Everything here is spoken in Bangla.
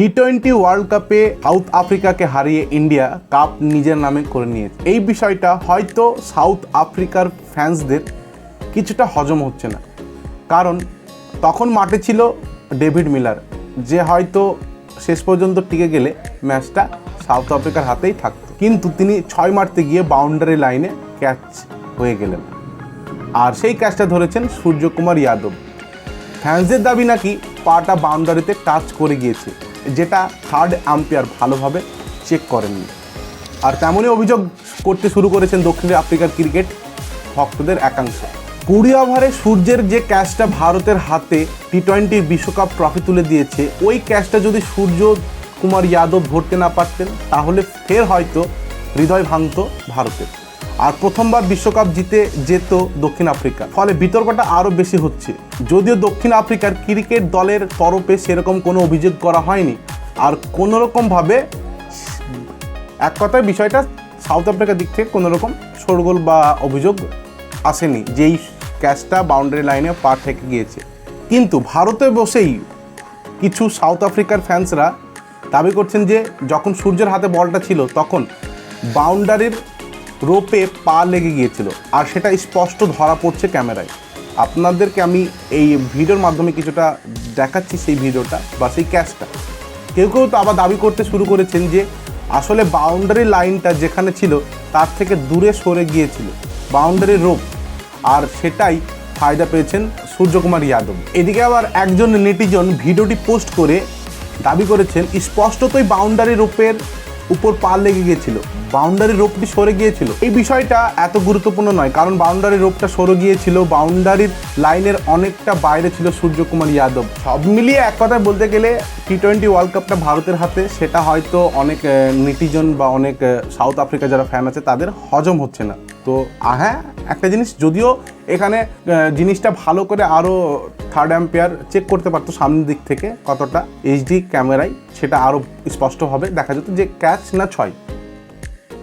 টি টোয়েন্টি ওয়ার্ল্ড কাপে সাউথ আফ্রিকাকে হারিয়ে ইন্ডিয়া কাপ নিজের নামে করে নিয়েছে। এই বিষয়টা হয়তো সাউথ আফ্রিকার ফ্যান্সদের কিছুটা হজম হচ্ছে না। কারণ তখন মাঠে ছিল ডেভিড মিলার যে হয়তো শেষ পর্যন্ত টিকে গেলে ম্যাচটা সাউথ আফ্রিকার হাতেই থাকত। কিন্তু তিনি ছয় মারতে গিয়ে বাউন্ডারি লাইনে ক্যাচ হয়ে গেলেন। আর সেই ক্যাচটা ধরেছেন সূর্যকুমার যাদব ফ্যান্সদের দাবি নাকি পাটা বাউন্ডারিতে টাচ করে গিয়েছে। যেটা থার্ড আম্পায়ার ভালোভাবে চেক করেননি। আর তেমনই অভিযোগ করতে শুরু করেছেন দক্ষিণ আফ্রিকার ক্রিকেট ভক্তদের একাংশ। কুড়ি ওভারে সূর্যের যে ক্যাচটা ভারতের হাতে টি টোয়েন্টি বিশ্বকাপ ট্রফি তুলে দিয়েছে, ওই ক্যাচটা যদি সূর্য কুমার যাদব ধরতে না পারতেন, তাহলে ফের হয়তো হৃদয় ভাঙত ভারতের। আর প্রথমবার বিশ্বকাপ জিতে যেত দক্ষিণ আফ্রিকা। ফলে বিতর্কটা আরও বেশি হচ্ছে। যদিও দক্ষিণ আফ্রিকার ক্রিকেট দলের তরফে সেরকম কোনো অভিযোগ করা হয়নি, আর কোনোরকমভাবে এক কথায় বিষয়টা সাউথ আফ্রিকার দিক থেকে কোনো রকম শোরগোল বা অভিযোগ আসেনি, যেই ক্যাচটা বাউন্ডারি লাইনে পার থেকে গিয়েছে। কিন্তু ভারতে বসেই কিছু সাউথ আফ্রিকার ফ্যান্সরা দাবি করছেন যে, যখন সূর্যের হাতে বলটা ছিল, তখন বাউন্ডারির রোপে পা লেগে গিয়েছিল। আর সেটা স্পষ্ট ধরা পড়ছে ক্যামেরায়। আপনাদেরকে আমি এই ভিডিওর মাধ্যমে কিছুটা দেখাচ্ছি সেই ভিডিওটা বা সেই ক্যাচটা কেউ কেউ তো আবার দাবি করতে শুরু করেছেন যে, আসলে বাউন্ডারি লাইনটা যেখানে ছিল, তার থেকে দূরে সরে গিয়েছিল। বাউন্ডারি রোপ আর সেটাই ফায়দা পেয়েছেন সূর্যকুমার যাদব। এদিকে আবার একজন নেটিজন ভিডিওটি পোস্ট করে দাবি করেছেন, স্পষ্টতই বাউন্ডারি রোপের উপর পা লেগে গিয়েছিল। বাউন্ডারি রোপটি সরে গিয়েছিল। এই বিষয়টা এত গুরুত্বপূর্ণ নয়, কারণ বাউন্ডারি রোপটা সরে গিয়েছিল, বাউন্ডারির লাইনের অনেকটা বাইরে ছিল সূর্যকুমার যাদব। সব মিলিয়ে এক কথায় বলতে গেলে টি টোয়েন্টি ওয়ার্ল্ড কাপটা ভারতের হাতে, সেটা হয়তো অনেক নিটিজন বা অনেক সাউথ আফ্রিকা যারা ফ্যান আছে, তাদের হজম হচ্ছে না। তো হ্যাঁ একটা জিনিস, যদিও এখানে জিনিসটা ভালো করে আরও থার্ড অ্যাম্পিয়ার চেক করতে পারতো সামনের দিক থেকে কতটা এইচডি ক্যামেরায় সেটা আরও স্পষ্টভাবে দেখা যেত যে ক্যাচ না ছয়।